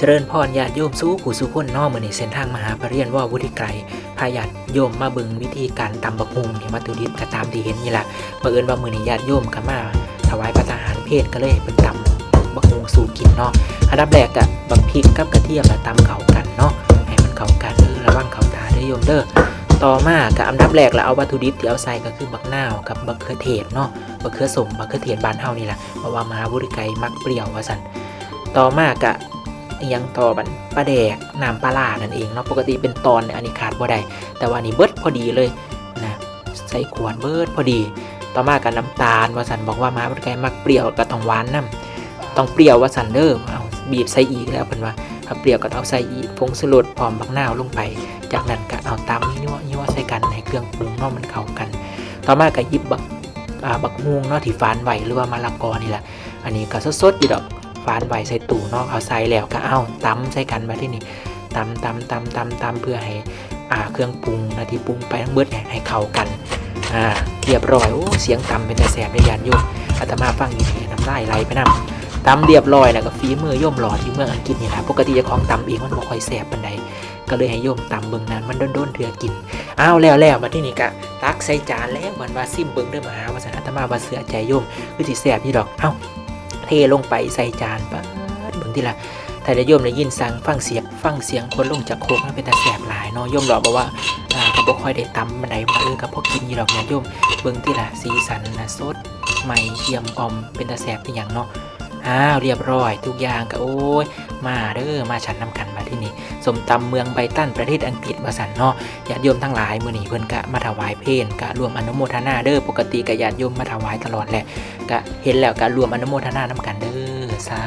จริญพรญาติโยมสู้ผู้สุคนนอมือในเส้นทางมหาปรริญญาว่าวุฒิไกรพาญาติโยมมาบึงวิธีการตำบักฮุงนี่วัตถุดิบก็ตามที่เห็นนี่แหละบังเอิญว่ามือในญาติโยมก็มาถวายพระทหารเพศก็เลยเป็นตำบักฮุงสู่กินเนาะอันดับแรกอะบักพริกกับกระเทียมละตำเขากันเนาะให้มันเขากันเออระวังเขาตาเด้อโยมเด้อต่อมากับอันดับแรกละเอาวัตถุดิบที่เอาใส่ก็คือบักนาวกับบักเขือเทศเนาะบักเขือสมบักเขือเทศบานเฮานี่แหละเพราะว่ามหาวุฒิไกรมักเปรี้ยวว่าซั่นต่อมากะ อยังต่อบันปลาแดกน้ำปลาล่านั่นเองเนาะปกติเป็นตอนเนี่ยอันนี้ขาดบ่ได้แต่ว่านี่เบิดพอดีเลยนะใส่ขวดเบิดพอดี ต่อมากับน้ำตาลวาสันบอกว่ามาบริไกมักเปรี้ยวกับต้องหวานน้ำต้องเปรี้ยววาสันเด้อเอาบีบใส่อีกแล้วเป็นว่าถ้าเปรี้ยวก็เอาใส่อีกผงสลดพร้อมบักนาลงไป จากนั้นก็เอาตำยั่วยั่วใส่กันให้เครื่องปรุงเนาะมันเข้ากัน ต่อมาก็หยิบบักบักม่วงเนาะที่ฟานไหวหรือว่ามะละกอนี่แหละอันนี้ก็สดๆอยู่ดอก ฟานใบใส่ตู้เนอกเอาใส่แล้วก็เอาตำใส่กันมาที่นี่ตำตำตำตำตำเพื่อให้อ่าเครื่องปรุงนะที่ปรุงไปทั้งเบิดเนี่ยให้เข้ากันอ่าเรียบร้อยโอ้เสียงตำเป็นแต่แสบในยานโยมอาตมาฟังอยู่นี่น้ำลายไหลไปนำตำเรียบร้อยแล้วก็ฝีมือโยมหล่อที่เมืองอังกฤษนี่แหละปกติจะของตำเองมันบ่ค่อยแสบปานใดก็เลยให้โยมตำเบิ่งนั้นมันโดนๆเถื่อกินอ้าวแล้วแล้วมาที่นี่กะตักใส่จานแล้ววันว่าซิมเบิ่งเด้อมาหาว่าสันอาตมาว่าเสือใจโยมคือสิแสบนี่ดอกเอ้า เทลงไปใส่จานปะเบิ่งที่ละถ้าได้ย่อมได้ยินสั่งฟังเสียงฟังเสียงคนลงจากโคกมันเป็นตาแสบหลายเนาะโยมหลอกบอกว่าก็บ่ค่อยได้ตำมันไดมาเออกับพวกกินยี่หลอกเนี่ยโยมเบิ่งที่ละสีสันนะสดใหม่เยี่ยมออมเป็นตาแสบเป็นอย่างเนาะอ้าวเรียบร้อย ทุกอย่างก็โอ้ย มาเด้อมาฉันนำกันมาที่นี่สมตำเมืองไบตันประเทศอังกฤษมาสันเนาะญาติโยมทั้งหลายมื้อนี้เพิ่นกะมาถวายเพลงก็รวมอนุโมทนาเด้อปกติกะญาติโยมมาถวายตลอดแหละกะเห็นแล้วกะรวมอนุโมทนาน้ำกันเด้อสา